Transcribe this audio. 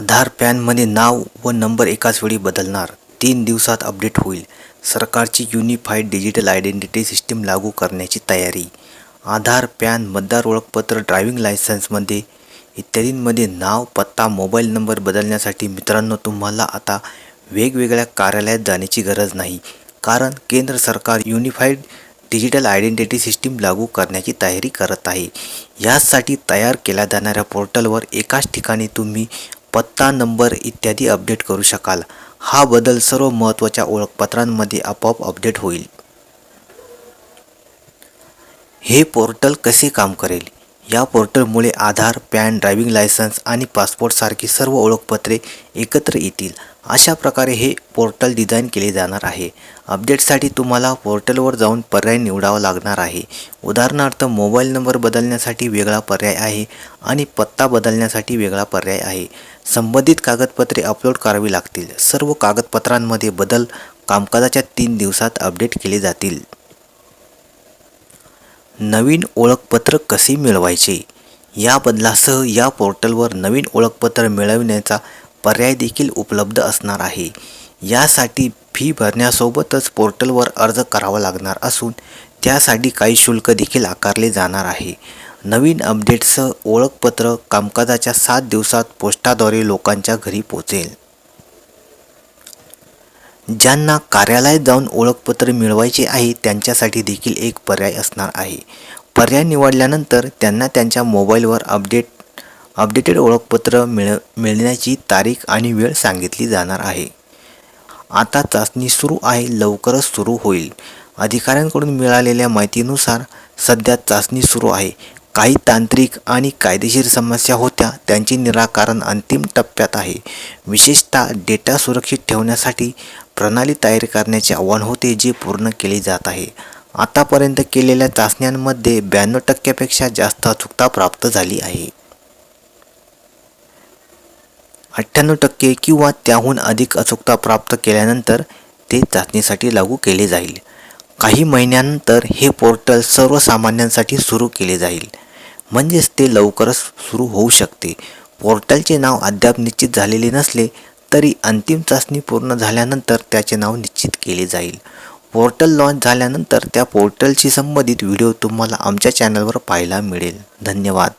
आधार पॅनमध्ये नाव व नंबर एकाच वेळी बदलणार. तीन दिवसात अपडेट होईल. सरकारची युनिफाईड डिजिटल आयडेंटिटी सिस्टीम लागू करण्याची तयारी. आधार पॅन मतदार ओळखपत्र ड्रायव्हिंग लायसन्समध्ये इत्यादींमध्ये नाव पत्ता मोबाईल नंबर बदलण्यासाठी मित्रांनो तुम्हाला आता वेगवेगळ्या कार्यालयात जाण्याची गरज नाही. कारण केंद्र सरकार युनिफाईड डिजिटल आयडेंटिटी सिस्टीम लागू करण्याची तयारी करत आहे. यासाठी तयार केल्या जाणाऱ्या पोर्टलवर एकाच ठिकाणी तुम्ही पत्ता नंबर इत्यादी अपडेट करू शकाल. हा बदल सर्व महत्त्वाच्या ओळखपत्रांमध्ये आपोआप अपडेट होईल. हे पोर्टल कसे काम करेल? या पोर्टलमुळे आधार पॅन ड्रायव्हिंग लायसन्स आणि पासपोर्टसारखी सर्व ओळखपत्रे एकत्र येतील. अशा प्रकारे हे पोर्टल डिझाईन केले जाणार आहे. अपडेटसाठी तुम्हाला पोर्टलवर जाऊन पर्याय निवडावा लागणार आहे. उदाहरणार्थ मोबाईल नंबर बदलण्यासाठी वेगळा पर्याय आहे आणि पत्ता बदलण्यासाठी वेगळा पर्याय आहे. संबंधित कागदपत्रे अपलोड करावी लागतील. सर्व कागदपत्रांमध्ये बदल कामकाजाच्या तीन दिवसात अपडेट केले जातील. नवीन ओळखपत्र कसे मिळवायचे? या बदलासह या पोर्टलवर नवीन ओळखपत्र मिळविण्याचा पर्याय देखील उपलब्ध असणार आहे. यासाठी फी भरण्यासोबतच पोर्टलवर अर्ज करावा लागणार असून त्यासाठी काही शुल्क देखील आकारले जाणार आहे. नवीन अपडेटसह ओळखपत्र कामकाजाच्या सात दिवसात पोस्टाद्वारे लोकांच्या घरी पोचेल ज्यांना कार्यालयात जाऊन ओळखपत्र मिळवायचे आहे त्यांच्यासाठी देखील एक पर्याय असणार आहे. पर्याय निवडल्यानंतर त्यांना त्यांच्या मोबाईलवर अपडेट अपडेटेड ओळखपत्र मिळ मिळण्याची तारीख आणि वेळ सांगितली जाणार आहे. आता चाचणी सुरू आहे लवकरच सुरू होईल. अधिकाऱ्यांकडून मिळालेल्या माहितीनुसार सध्या चाचणी सुरू आहे. काही तांत्रिक आणि कायदेशीर समस्या होत्या त्यांचे निराकरण अंतिम टप्प्यात आहे. विशेषतः डेटा सुरक्षित ठेवण्यासाठी प्रणाली तयार करण्याचे आव्हान होते जे पूर्ण केले जात आहे. आतापर्यंत केलेल्या चाचण्यांमध्ये ब्याण्णव टक्क्यापेक्षा जास्त अचूकता प्राप्त झाली आहे. अठ्ठ्याण्णव टक्के किंवा त्याहून अधिक अचूकता प्राप्त केल्यानंतर ते चाचणीसाठी लागू केले जाईल. काही महिन्यानंतर हे पोर्टल सर्वसामान्यांसाठी सुरू केले जाईल. म्हणजेच ते लवकरच सुरू होऊ शकते. पोर्टलचे नाव अद्याप निश्चित झालेले नसले तरी अंतिम चाचणी पूर्ण झाल्यानंतर त्याचे नाव निश्चित केले जाईल. पोर्टल लॉन्च झाल्यानंतर त्या पोर्टलशी संबंधित व्हिडिओ तुम्हाला आमच्या चॅनलवर पाहायला मिळेल. धन्यवाद.